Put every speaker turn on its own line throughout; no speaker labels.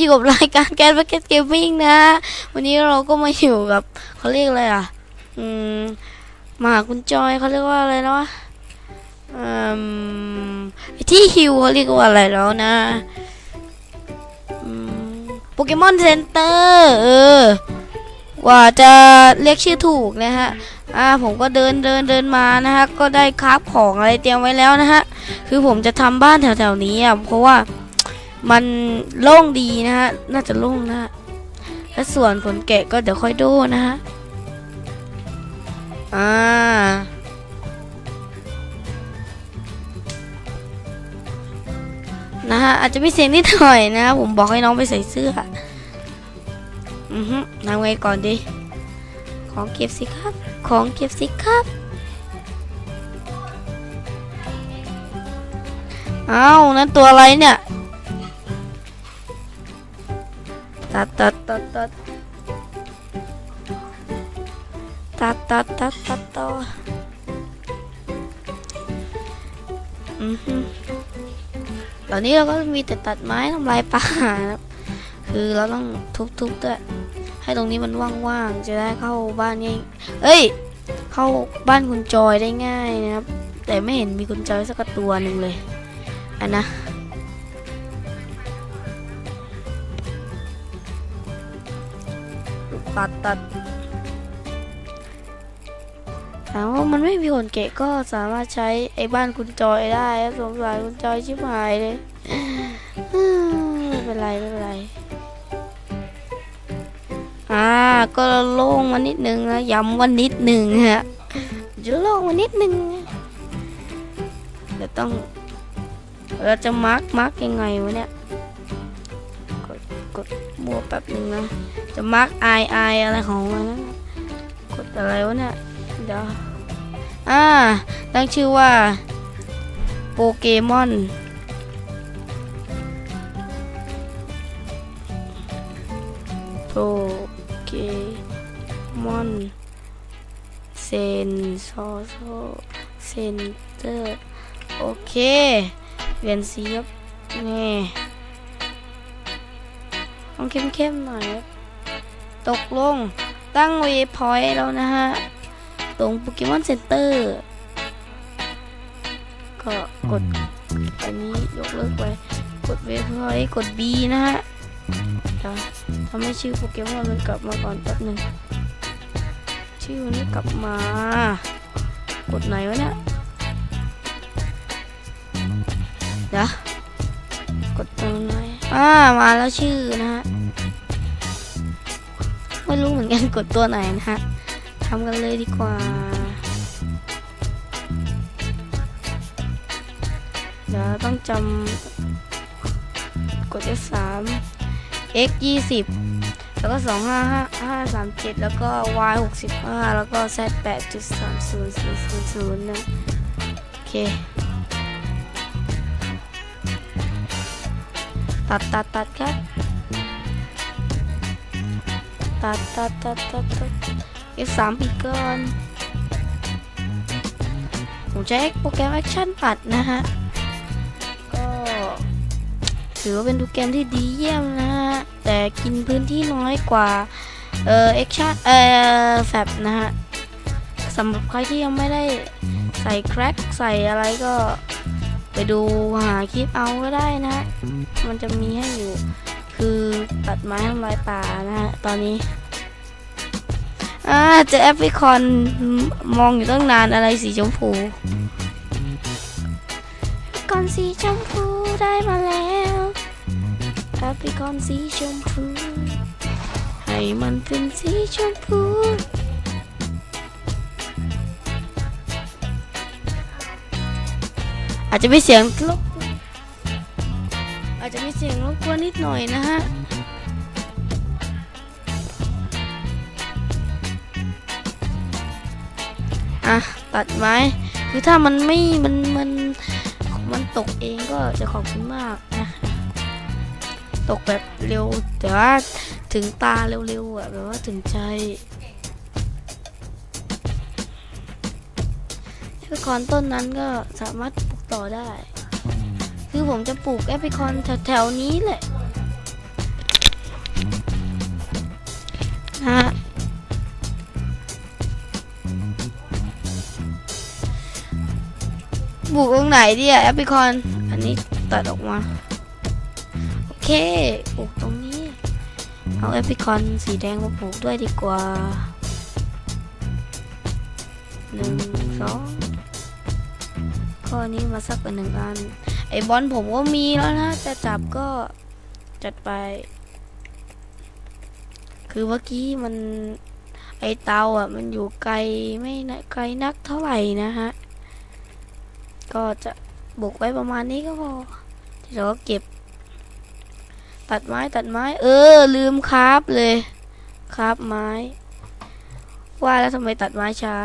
อยู่กับรายการแกนบักเก็ตเกมมิ่งนะ วันนี้เราก็มาอยู่กับเขาเรียกอะไรอะ อืมมาคุณจอยเขาเรียกว่าอะไรนะวะอืมที่ฮิวเขาเรียกว่าอะไรแล้วนะโปเกมอนเซ็นเตอร์เออกว่าจะเรียกชื่อถูกนะฮะ อ่า ผมก็เดินเดินเดินมานะฮะ ก็ได้คราฟของอะไรเตรียมไว้แล้วนะฮะ คือผมจะทำบ้านแถวๆนี้อะ เพราะว่า มันโล่งดีนะฮะ น่าจะโล่งนะฮะและส่วนขนแกะก็เดี๋ยวค่อยดูนะฮะ อ่า นะฮะ อาจจะมีเสียงนิดหน่อยนะฮะผมบอกให้น้องไปใส่เสื้อ อือฮึทำไงก่อนดี ของเก็บสิครับ ของเก็บสิครับอ้าวนั่นตัวอะไรเนี่ย ตัดตัดตัดตัดตัดตัดตัดตัดต่ออือฮึตอนนี้เราก็มีแต่ตัดไม้ทำลายป่าครับคือเราต้องทุบๆด้วยให้ตรงนี้มันว่างๆ จะได้เข้าบ้านง่ายเอ้ย เข้าบ้านคุณจอยได้ง่ายนะครับ แต่ไม่เห็นมีคุณจอยสักตัวหนึ่งเลยอันนะ ตัดตัดถามว่ามันไม่มีคนเกะก็สามารถใช้ไอ้บ้านคุณจอยได้ครับสงสารคุณจอยชิบหายเลยไม่เป็นไรไม่เป็นไรอ่าก็โล่งมานิดนึงนะย้ำว่านิดนึงฮะจะโล่งมานิดนึงเดี๋ยวต้องเราจะมาร์กมาร์กยังไงวะเนี่ยกดกดบัวแป๊บหนึ่งนะ จะมาร์กไอไออะไรของมันนะกดอะไรวะเนี่ยเดี๋ยวอ่าตั้งชื่อว่าโปเกมอนโปเกมอนเซนโซโซเซนเตอร์โอเคเปลี่ยนสีครับนี่ต้องเข้มๆหน่อยครับ ตกลงตั้งเวพอยต์แล้วนะฮะ ตรงโปเกมอนเซ็นเตอร์ก็กดอันนี้ยกเลิกไปกดเวพอยต์กด B นะฮะเดี๋ยวทำให้ชื่อโปเกมอนมันกลับมาก่อนแป๊บหนึ่งชื่อมันไม่กลับมา กดไหนวะเนี่ยเดี๋ยวกดตรงไหนอ่ามาแล้วชื่อนะฮะไม่ รู้เหมือนกันกดตัวไหนนะฮะทำกันเลยดีกว่า เดี๋ยวต้องจำกด F3 X 20แล้วก็ 2 5 5 5 3 7 แล้วก็ Y 65แล้วก็ Z 8.3000นะโอเค ตัดตัดตัดครับ ตัดตัดตัดตัดตัด F3 ปีก่อนผมใช้โปรแกรมแอคชั่นปัดนะฮะ ก็ถือว่าเป็นโปรแกรมที่ดีเยี่ยมนะฮะ แต่กินพื้นที่น้อยกว่า เอ่อแอคชั่นเอ่อแฟบนะฮะสำหรับใครที่ยังไม่ได้ใส่แครกใส่อะไรก็ไปดูหาคลิปเอาก็ได้นะฮะมันจะมีให้อยู่ คือตัดไม้ทำลายป่านะฮะตอนนี้อ่าเจอแอปพลิคอนมองอยู่ตั้งนานอะไรสีชมพูก่อนสีชมพูได้มาแล้วแอปพลิคอนสีชมพู ให้มันเป็นสีชมพูอาจจะมีเสียงรบก อาจจะมีเสียงรบกวนนิดหน่อยนะฮะอะตัดไม้คือถ้ามันไม่มันมันมันตกเองก็จะขอบคุณมากนะตกแบบเร็วแต่ว่าถึงตาเร็วๆอะแบบว่าถึงใจแอปเปิลคอนต้นนั้นก็สามารถปลูกต่อได้ คือผมจะปลูกแอปเปิลคอนแถวๆนี้แหละนะฮะบุกตรงไหนดีอะแอปพลิคอน อันนี้ตัดออกมา โอเคปลูกตรงนี้ เอาแอปพลิคอนสีแดงมาปลูกด้วยดีกว่าหนึ่งสองข้อนี้มาสักกันหนึ่งอัน ไอบอลผมก็มีแล้วนะ จะจับก็จัดไป คือเมื่อกี้มันไอเตาอะ มันอยู่ไกลไม่นะไกลนักเท่าไหร่นะฮะ ก็จะบุกไว้ประมาณนี้ก็พอเดี๋ยวก็เก็บ ตัดไม้ตัดไม้ เออ ลืมคราบเลยคราบไม้ ว่าแล้วทำไมตัดไม้ช้า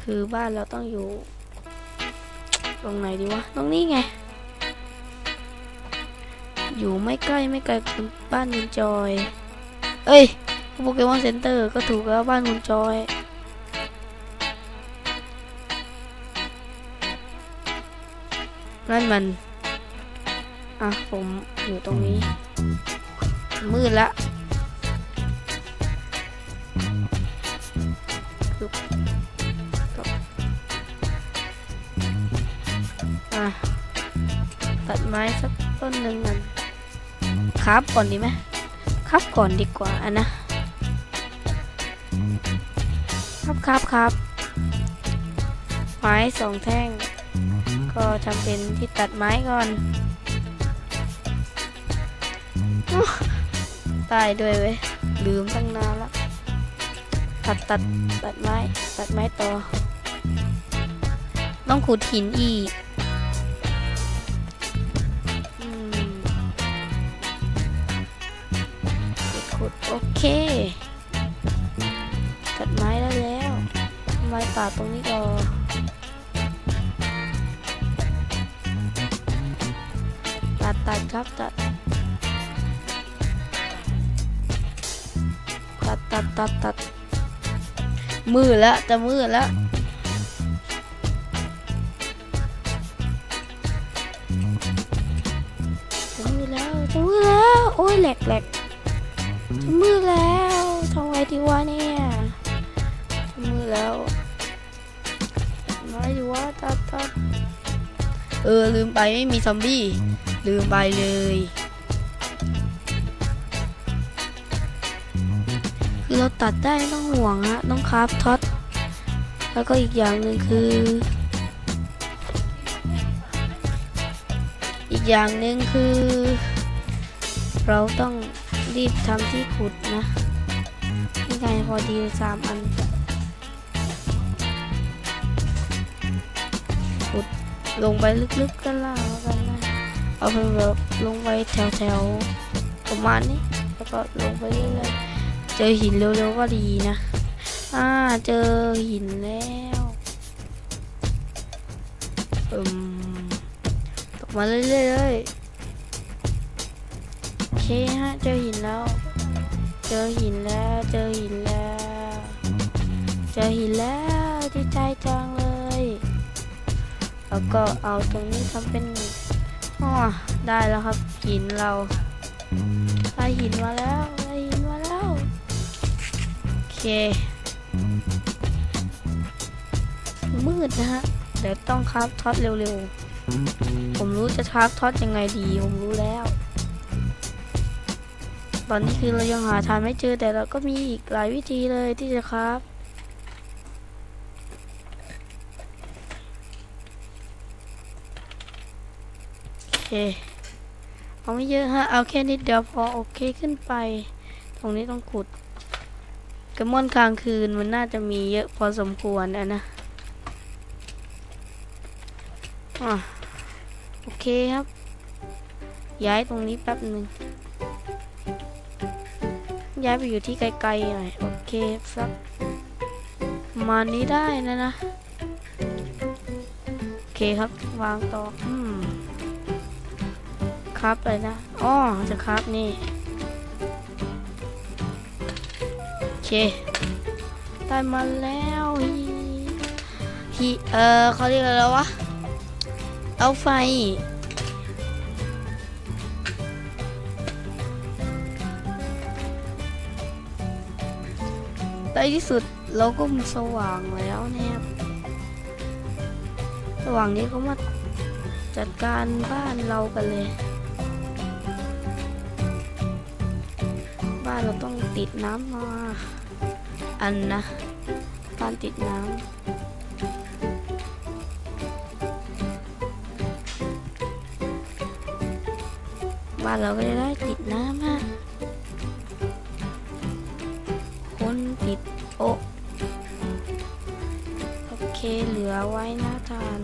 คือบ้านเราต้องอยู่ ตรงไหนดีวะ ตรงนี้ไง อยู่ไม่ใกล้ไม่ไกลคุณบ้านคุณจอย เอ้ยโปเกมอนเซ็นเตอร์ก็ถูกแล้วบ้านคุณจอยนั่นมัน อะ ผมอยู่ตรงนี้ มืดละ ตัดไม้สักต้นหนึ่งมันครับก่อนดีไหมครับก่อนดีกว่าอันนะครับครับครับไม้สองแท่ง ก็ทำเป็นที่ตัดไม้ก่อนตายด้วยเว้ยลืมตั้งนานละตัดตัดตัดไม้ ตัดไม้ต่อ ต้องขุดหินอีก เคตัดไม้ได้แล้วไม้ป่าตรงนี้ก่อนตัดตัดครับตัดตัดตัดตัดตัดมือแล้วจะมือแล้วจะมือแล้วจะมือแล้วโอ้ยแหลกแหลก จะมือแล้วทำไงดีวะเนี่ยจะมือแล้วทำไงดีวะตัดตัดเออลืมไปไม่มีซอมบี้ ลืมไปเลย คือเราตัดได้ต้องห่วงฮะต้องคราฟท็อตแล้วก็อีกอย่างหนึ่งคือ อีกอย่างหนึ่งคือ เราต้อง รีบทำที่ขุดนะนี่ไงพอดีสามอัน ขุดลงไปลึกๆกันล่างแล้วกันนะ เอาเป็นแบบลงไปแถวๆประมาณนี้ แล้วก็ลงไปเรื่อยๆ เจอหินเร็วๆก็ดีนะ อ่า เจอหินแล้วอืมตกมาเรื่อยๆ เลยโอเคฮะเจอหินแล้ว เจอหินแล้ว เจอหินแล้ว เจอหินแล้วดีใจจังเลย แล้วก็เอาตรงนี้ทำเป็นอ๋อได้แล้วครับหินเราได้หินมาแล้วได้หินมาแล้วโอเค มืดนะฮะเดี๋ยวต้องคราฟท็อตเร็วๆ ผมรู้จะคราฟท็อตยังไงดี ผมรู้แล้ว อนนี้คือเรายังหาทางไม่เจอแต่เราก็มีอีกหลายวิธีเลยที่จะคราฟโอเคเอาไม่เยอะฮะเอาแค่นิดเดียวพอโอเคขึ้นไป ตรงนี้ต้องขุดกระม่อนกลางคืนมันน่าจะมีเยอะพอสมควรนะนะโอเคครับ ย้ายตรงนี้แป๊บหนึ่ง ย้ายไปอยู่ที่ไกลๆหน่อยโอเคสักมานี้ได้นะนะโอเคครับวางต่ออืมครับเลยนะอ๋อจะครับนี่โอเคได้มาแล้วฮีฮีเออเขาเรียกอะไรวะเอาไฟ ที่สุดเราก็มีสว่างแล้วนะครับระหว่างนี้ก็มาจัดการบ้านเรากันเลย บ้านเราต้องติดน้ำมา อันนะบ้านติดน้ำบ้านเราก็จะได้ติดน้ำฮะ นิดโอโอเคเหลือไว้นะทาน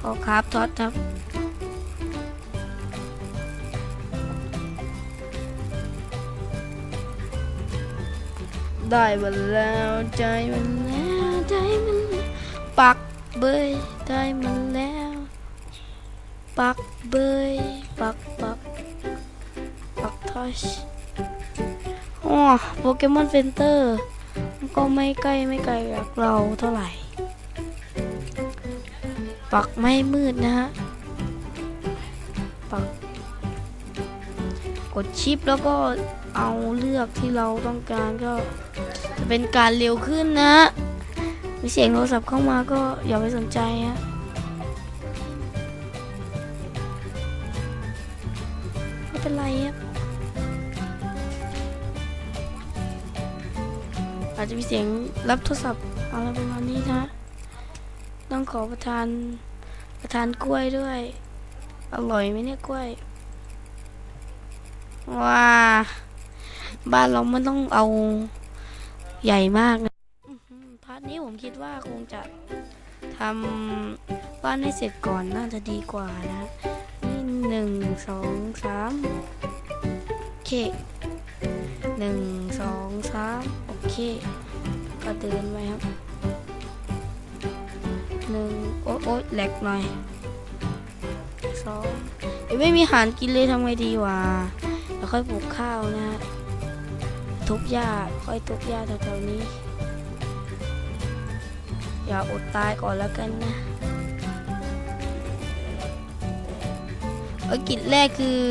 ก็ครับทอดครับได้มาแล้วใจมันแล้วใจมันแล้วปักเบยได้มาแล้ว ปักเบยปักปักปักทัช อ๋อโปเกมอนเซ็นเตอร์ก็ไม่ใกล้ไม่ไกลจากเราเท่าไหร่ ปักไม่มืดนะฮะ ปัก กดชิปแล้วก็เอาเลือกที่เราต้องการก็จะเป็นการเร็วขึ้นนะมีเสียงโทรศัพท์เข้ามาก็อย่าไปสนใจฮะ จจะมีเสียงรับโทรศัพท์อะไรประมาณนี้นะ ต้องขอประทานประทานกล้วยด้วย อร่อยไหมเนี่ยกล้วยว้าบ้านเรามันต้องเอาใหญ่มากนะพาร์ทนี้ผมคิดว่าคงจะทำบ้านให้เสร็จก่อนน่าจะดีกว่านะนี่หนึ่งสองสามโอเคหนึ่งสองสาม โอเคก็เดินไปครับหนึ่งโอ๊ยโอ๊ยแหลกหน่อยสองเอ้ยไม่มีอาหารกินเลยทำไงดีวะแล้วค่อยปลูกข้าวนะฮะทุบหญ้าค่อยทุบหญ้าแถวๆนี้ อย่าอดตายก่อนแล้วกันนะภารกิจแรกคือ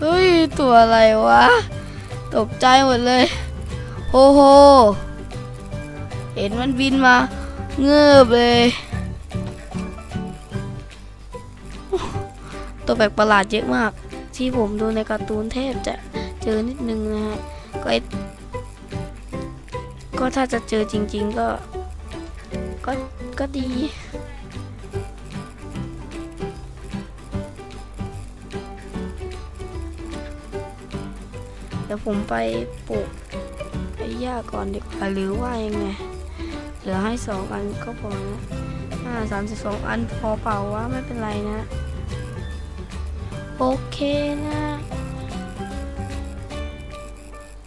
เฮ้ย ตัวอะไรวะ ตกใจหมดเลย โอ้โห เห็นมันบินมา เงือบเลย ตัวแปลกประหลาดเยอะมาก ที่ผมดูในการ์ตูนเทพจะเจอนิดนึงนะฮะ ก็ก็ถ้าจะเจอจริง ๆ ก็ ก็ก็ดี เดี๋ยวผมไปปลูก ไอ้หญ้าก่อนดีกว่าหรือว่ายังไง เหลือให้สองอันก็พอนะห้าสามสิบสองอันพอเปล่าวะไม่เป็นไรนะ โอเคนะ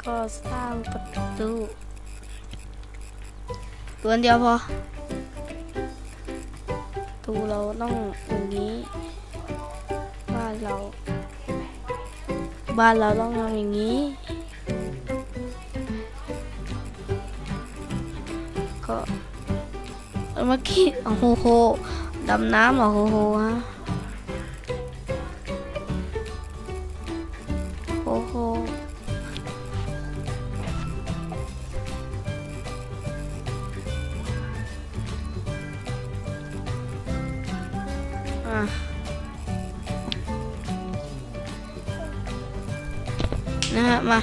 ก็สร้างประตูตัวเดียวพอตูเราต้องอย่างนี้บ้านเรา บ้านเราต้องทำอย่างนี้ ก็เมื่อกี้โอ้โหดำน้ำเหรอโอ้โหฮะโอ้โหอะนะฮะมา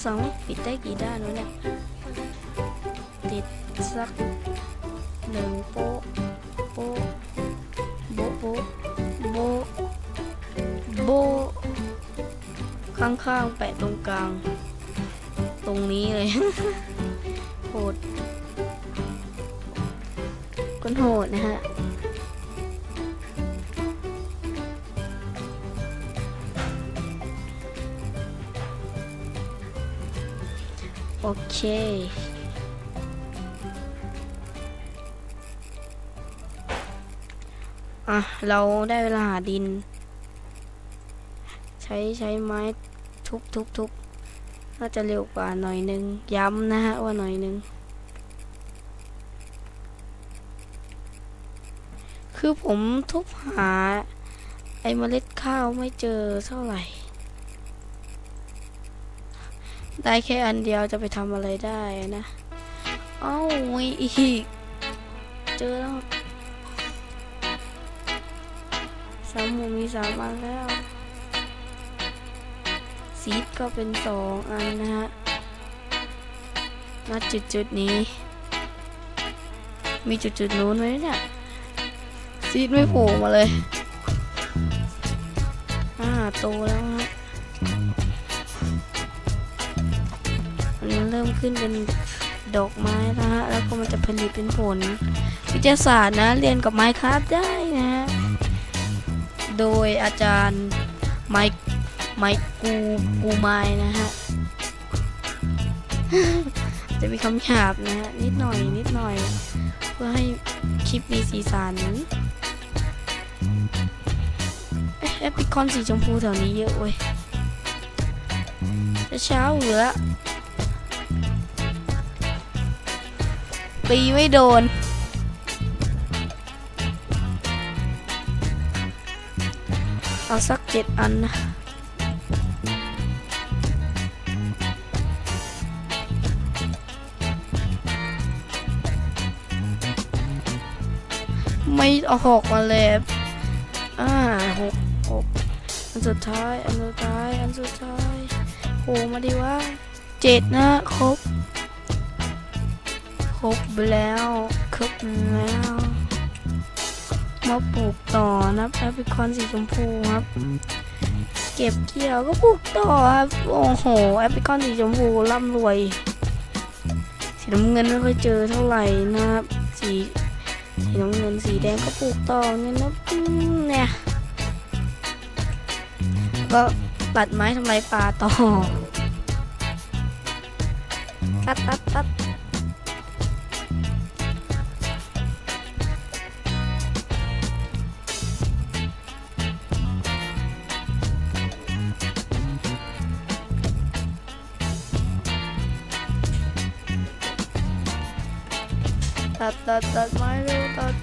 คือเราสามารถปิดได้กี่ด้านวเนี่ย ติดสักหนึ่งโป๊ะโป๊ะโบะโบะโบะโบะข้างๆแปะตรงกลาง ตรงนี้เลยโหดคนโหดนะฮะ โอเค อะ เราได้เวลาหาดิน ใช้ใช้ไม้ทุบทุบทุบน่าจะเร็วกว่าหน่อยนึง ย้ำนะฮะว่าหน่อยนึง คือผมทุบหา ไอ้เมล็ดข้าวไม่เจอเท่าไหร่ ได้แค่อันเดียวจะไปทำอะไรได้นะเอ้ามีอีก เจอแล้วสามหมูมีสามอันแล้วซีดก็เป็นสองอันนะฮะมาจุดจุดนี้ มีจุดจุดนู้นไหมเนี่ยซีดไม่โผล่มาเลยอ่าโตแล้วฮะ ริ่มขึ้นเป็นดอกไม้นะฮะ แล้วก็มันจะผลิตเป็นผล วิทยาศาสตร์นะ เรียนกับไม้คราฟได้นะฮะ โดยอาจารย์ไมค์ไมค์กูกูไม้นะฮะ จะมีคำหยาบนะฮะ นิดหน่อยนิดหน่อย เพื่อให้คลิปมีสีสันเอ๊ะแอปพลิคอนสีชมพูแถวนี้เยอะเว้ยจะเช้าอยู่แล้ว ตีไม่โดน เอาสักเจ็ดอันนะไม่เอาหกมาเลยอ่าหกหกอันสุดท้าย อันสุดท้าย อันสุดท้ายโหมาดีว่าเจ็ดนะครบ ครบแล้วครบแล้ว มาปลูกต่อนะแอปริคอนสีชมพูครับ เก็บเกี่ยวก็ปลูกต่อครับโอ้โหแอปริคอนสีชมพูร่ำรวย สีน้ำเงินไม่ค่อยเจอเท่าไหร่นะครับ สีสีน้ำเงินสีแดงก็ปลูกต่อเนี่ยนะเนี่ยก็ตัดไม้ทำลายป่าต่อ ตัดตัดตัด ตัดตัดไม้เร็วตัด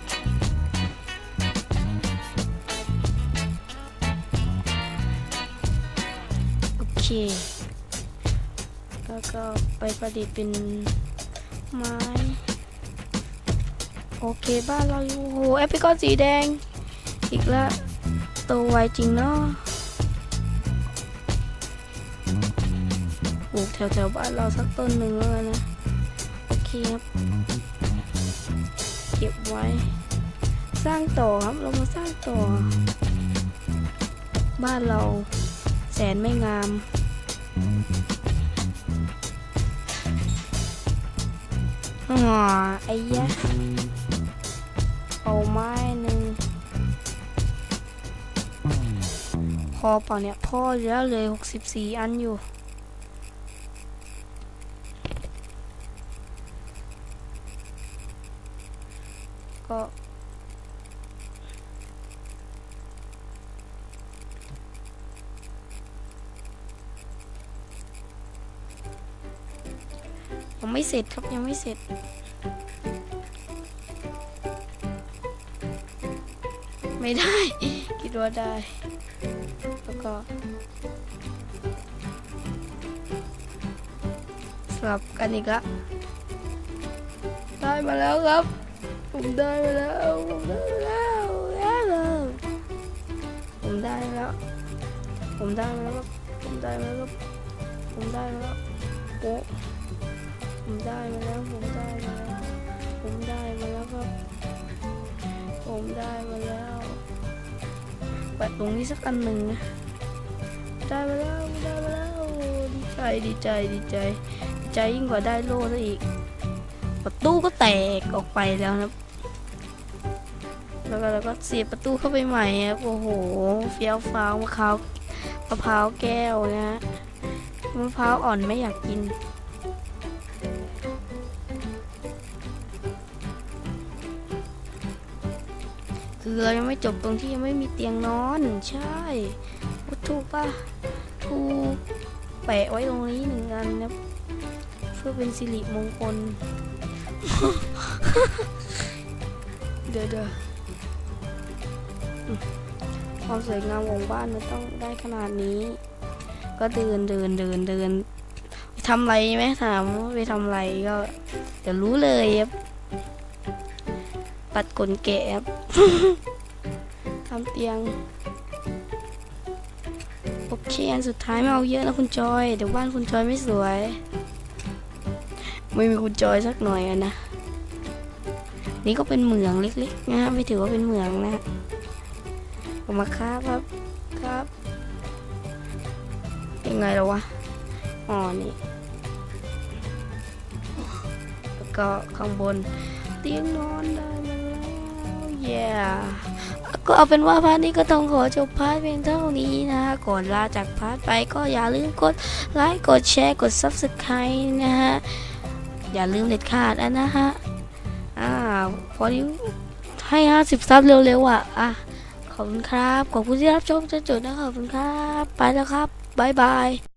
โอเคแล้วก็ไปประดิษฐ์เป็นไม้โอเคบ้านเราอยู่โอ้โหแอปเปิลก้อนสีแดง อีกแล้วโตไวจริงเนาะปลูกแถวแถวๆบ้านเราสักต้นหนึ่งแล้วนะ โอเคครับ เก็บไว้ สร้างต่อครับเรามาสร้างต่อ บ้านเราแสนไม่งามอ๋อไอ้ยะเอาไม้หนึ่งพอเปล่าเนี่ยพ่อเหลือเลยหกสิบสี่อันอยู่ ก็ยังไม่เสร็จครับยังไม่เสร็จ ไม่ได้ คิดว่าได้ แล้วก็สลับกันอีกละได้มาแล้วครับ ผมได้มาแล้วผมได้มาแล้วแล้วผมได้แล้วผมได้แล้วครับผมได้แล้วครับผมได้แล้วโอ้ผมได้มาแล้วผมได้มาแล้วผมได้มาแล้วครับผมได้มาแล้วแปะตรงนี้สักอันหนึ่งนะได้มาแล้วได้มาแล้วดีใจดีใจดีใจดีใจยิ่งกว่าได้โล่ซะอีกประตูก็แตกออกไปแล้วนะ แล้วก็แล้วก็เสียประตูเข้าไปใหม่ครับโอ้โหเฟี้ยวฟ้าวมะพร้าวมะพร้าวแก้วนะฮะมะพร้าวอ่อนไม่อยากกินคือเรายังไม่จบตรงที่ยังไม่มีเตียงนอน ใช่ถูกปะถูกแปะไว้ตรงนี้หนึ่งอันนะเพื่อเป็นสิริมงคล เดี๋ยวเดี๋ยวอืม ความสวยงามของบ้านมันต้องได้ขนาดนี้ ก็เดินเดินเดินเดินไปทำอะไรไหมถามว่าไปทำอะไรก็เดี๋ยวรู้เลยครับปัดขนแกะครับทำเตียงโอเคอันสุดท้ายไม่เอาเยอะนะคุณจอย เดี๋ยวบ้านคุณจอยไม่สวย ไม่มีคุณจอยสักหน่อยอะนะนี่ก็เป็นเหมืองเล็กๆนะฮะไม่ถือว่าเป็นเหมืองนะ ผมมาครับครับครับยังไงแล้ววะอ๋อนี่แล้วก็ข้างบนเตียงนอนได้มาแล้วเย้ก็เอาเป็นว่าพาร์ทนี้ก็ต้องขอจบพาร์ทเพียงเท่านี้นะฮะก่อนลาจากพาร์ทไปก็อย่าลืมกดไลค์กดแชร์กด Subscribe นะฮะอย่าลืมเด็ดขาดอะนะฮะอ่าพอดีให้ห้าสิบซับเร็วๆอะอะ ขอบคุณครับ ขอบคุณที่รับชมจนจบนะขอบคุณครับ ไปแล้วครับ บ๊ายบาย